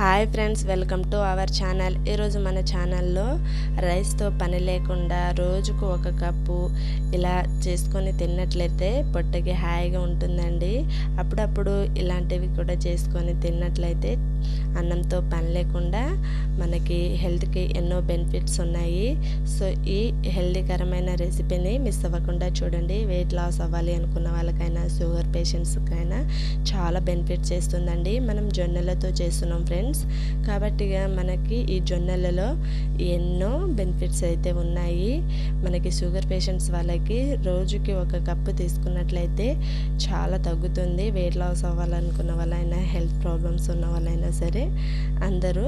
Hi friends welcome to our channel. ఈరోజు మన ఛానల్లో రైస్తో పని లేకుండా రోజుకు ఒక కప్పు ఇలా చేసుకొని తిన్నట్లయితే పొట్టకి హాయిగా ఉంటుందండి. అప్పుడప్పుడు ఇలాంటివి కూడా చేసుకొని తిన్నట్లయితే అన్నంతో పని లేకుండా మనకి హెల్త్కి ఎన్నో బెనిఫిట్స్ ఉన్నాయి. సో ఈ హెల్దీకరమైన రెసిపీని మిస్ అవ్వకుండా చూడండి. వెయిట్ లాస్ అవ్వాలి అనుకున్న వాళ్ళకైనా షుగర్ పేషెంట్స్కైనా చాలా బెనిఫిట్ చేస్తుందండి. మనం జొన్నలతో చేస్తున్నాం ఫ్రెండ్స్. కాబట్టి మనకి ఈ జొన్నలలో ఎన్నో బెనిఫిట్స్ అయితే ఉన్నాయి. మనకి షుగర్ పేషెంట్స్ వాళ్ళకి రోజుకి ఒక కప్పు తీసుకున్నట్లయితే చాలా తగ్గుతుంది. వెయిట్ లాస్ అవ్వాలనుకున్న వాళ్ళైనా హెల్త్ ప్రాబ్లమ్స్ ఉన్న వాళ్ళైనా సరే అందరూ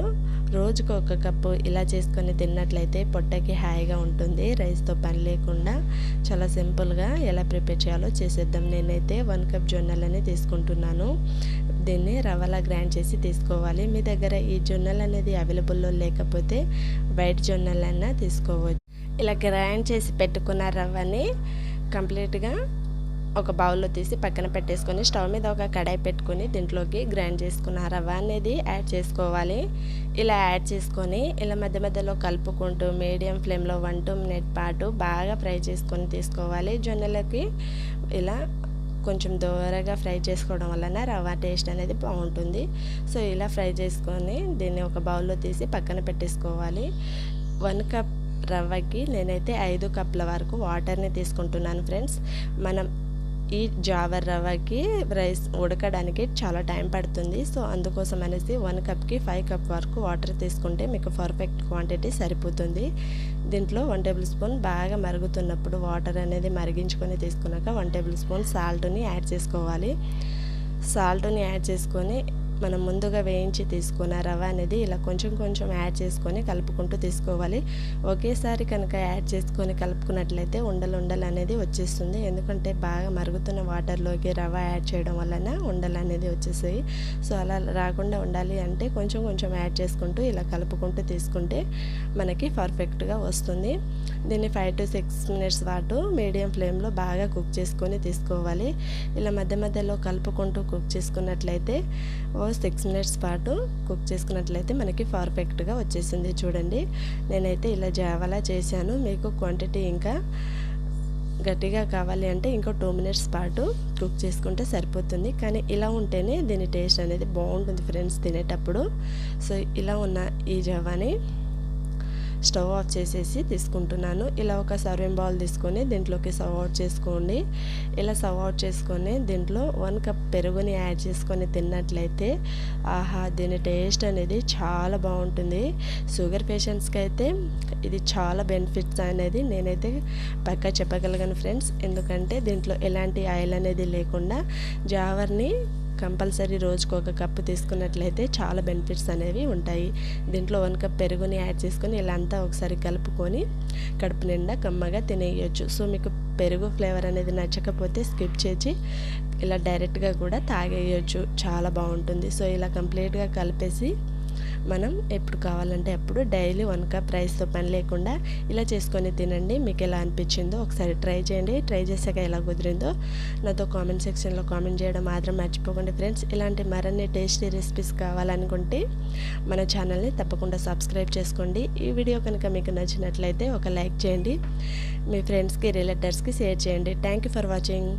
రోజుకు ఒక కప్పు ఇలా చేసుకొని తిన్నట్లయితే పొట్టకి హాయిగా ఉంటుంది. రైస్తో పని లేకుండా చాలా సింపుల్గా ఎలా ప్రిపేర్ చేయాలో చేసేద్దాం. నేనైతే వన్ కప్ జొన్నలని తీసుకుంటున్నాను. దీన్ని రవ్వలా గ్రైండ్ చేసి తీసుకోవాలి. మీ దగ్గర ఈ జొన్నలు అనేది అవైలబుల్లో లేకపోతే వైట్ జొన్నలన్నా తీసుకోవచ్చు. ఇలా గ్రైండ్ చేసి పెట్టుకున్న రవ్వని కంప్లీట్గా ఒక బౌల్లో తీసి పక్కన పెట్టేసుకొని స్టవ్ మీద ఒక కడాయి పెట్టుకొని దీంట్లోకి గ్రైండ్ చేసుకున్న రవ్వ అనేది యాడ్ చేసుకోవాలి. ఇలా యాడ్ చేసుకొని ఇలా మధ్య మధ్యలో కలుపుకుంటూ మీడియం ఫ్లేమ్లో వన్ టూ మినిట్ పాటు బాగా ఫ్రై చేసుకొని తీసుకోవాలి. జొన్నలకి ఇలా కొంచెం దూరగా ఫ్రై చేసుకోవడం వలన రవ్వ టేస్ట్ అనేది బాగుంటుంది. సో ఇలా ఫ్రై చేసుకొని దీన్ని ఒక బౌల్లో తీసి పక్కన పెట్టేసుకోవాలి. వన్ కప్ రవ్వకి నేనైతే ఐదు కప్ల వరకు వాటర్ని తీసుకుంటున్నాను ఫ్రెండ్స్. మనం ఈ జావర్ రవ్వకి రైస్ ఉడకడానికి చాలా టైం పడుతుంది. సో అందుకోసం అనేసి వన్ కప్కి ఫైవ్ కప్ వరకు వాటర్ తీసుకుంటే మీకు పర్ఫెక్ట్ క్వాంటిటీ సరిపోతుంది. దీంట్లో వన్ టేబుల్ స్పూన్ బాగా మరుగుతున్నప్పుడు వాటర్ అనేది మరిగించుకొని తీసుకున్నాక వన్ టేబుల్ స్పూన్ సాల్ట్ని యాడ్ చేసుకోవాలి. సాల్ట్ని యాడ్ చేసుకొని మనం ముందుగా వేయించి తీసుకున్న రవ్వ అనేది ఇలా కొంచెం కొంచెం యాడ్ చేసుకొని కలుపుకుంటూ తీసుకోవాలి. ఒకేసారి కనుక యాడ్ చేసుకొని కలుపుకున్నట్లయితే ఉండలు ఉండలు అనేది వచ్చేస్తుంది. ఎందుకంటే బాగా మరుగుతున్న వాటర్లోకి రవ్వ యాడ్ చేయడం వలన ఉండలు అనేది వచ్చేసాయి. సో అలా రాకుండా ఉండాలి అంటే కొంచెం కొంచెం యాడ్ చేసుకుంటూ ఇలా కలుపుకుంటూ తీసుకుంటే మనకి పర్ఫెక్ట్గా వస్తుంది. దీన్ని ఫైవ్ టు సిక్స్ మినిట్స్ పాటు మీడియం ఫ్లేమ్లో బాగా కుక్ చేసుకొని తీసుకోవాలి. ఇలా మధ్య మధ్యలో కలుపుకుంటూ కుక్ చేసుకున్నట్లయితే ఓ సిక్స్ మినిట్స్ పాటు కుక్ చేసుకున్నట్లయితే మనకి పర్ఫెక్ట్గా వచ్చేసింది. చూడండి నేనైతే ఇలా జావలా చేశాను. మీకు క్వాంటిటీ ఇంకా గట్టిగా కావాలి అంటే ఇంకో టూ మినిట్స్ పాటు కుక్ చేసుకుంటే సరిపోతుంది. కానీ ఇలా ఉంటేనే దీని టేస్ట్ అనేది బాగుంటుంది ఫ్రెండ్స్ తినేటప్పుడు. సో ఇలా ఉన్న ఈ జవాని స్టవ్ ఆఫ్ చేసేసి తీసుకుంటున్నాను. ఇలా ఒక సర్వింగ్ బౌల్ తీసుకొని దీంట్లోకి సర్వ్ అవుట్ చేసుకోండి. ఇలా సర్వ్ అవుట్ చేసుకొని దీంట్లో వన్ కప్ పెరుగుని యాడ్ చేసుకొని తిన్నట్లయితే ఆహా దీని టేస్ట్ అనేది చాలా బాగుంటుంది. షుగర్ పేషెంట్స్కి అయితే ఇది చాలా బెనిఫిట్స్ అనేది నేనైతే పక్కా చెప్పగలను ఫ్రెండ్స్ ఎందుకంటే దీంట్లో ఎలాంటి ఆయిల్ అనేది లేకుండా జావర్ని కంపల్సరీ రోజుకు ఒక కప్పు తీసుకున్నట్లయితే చాలా బెనిఫిట్స్ అనేవి ఉంటాయి. దీంట్లో వన్ కప్ పెరుగుని యాడ్ చేసుకొని ఇలా అంతా ఒకసారి కలుపుకొని కడుపు నిండా కమ్మగా తినేయచ్చు. సో మీకు పెరుగు ఫ్లేవర్ అనేది నచ్చకపోతే స్కిప్ చేసి ఇలా డైరెక్ట్గా కూడా తాగేయచ్చు. చాలా బాగుంటుంది. సో ఇలా కంప్లీట్గా కలిపేసి మనం ఎప్పుడు కావాలంటే అప్పుడు డైలీ వన్ కప్ రైస్తో పని లేకుండా ఇలా చేసుకొని తినండి. మీకు ఎలా అనిపించిందో ఒకసారి ట్రై చేయండి. ట్రై చేశాక ఎలా కుదిరిందో నాతో కామెంట్ సెక్షన్లో కామెంట్ చేయడం మాత్రం మర్చిపోకండి ఫ్రెండ్స్. ఇలాంటి మరిన్ని టేస్టీ రెసిపీస్ కావాలనుకుంటే మన ఛానల్ని తప్పకుండా సబ్స్క్రైబ్ చేసుకోండి. ఈ వీడియో కనుక మీకు నచ్చినట్లయితే ఒక లైక్ చేయండి. మీ ఫ్రెండ్స్కి రిలేటర్స్కి షేర్ చేయండి. Thank you for watching.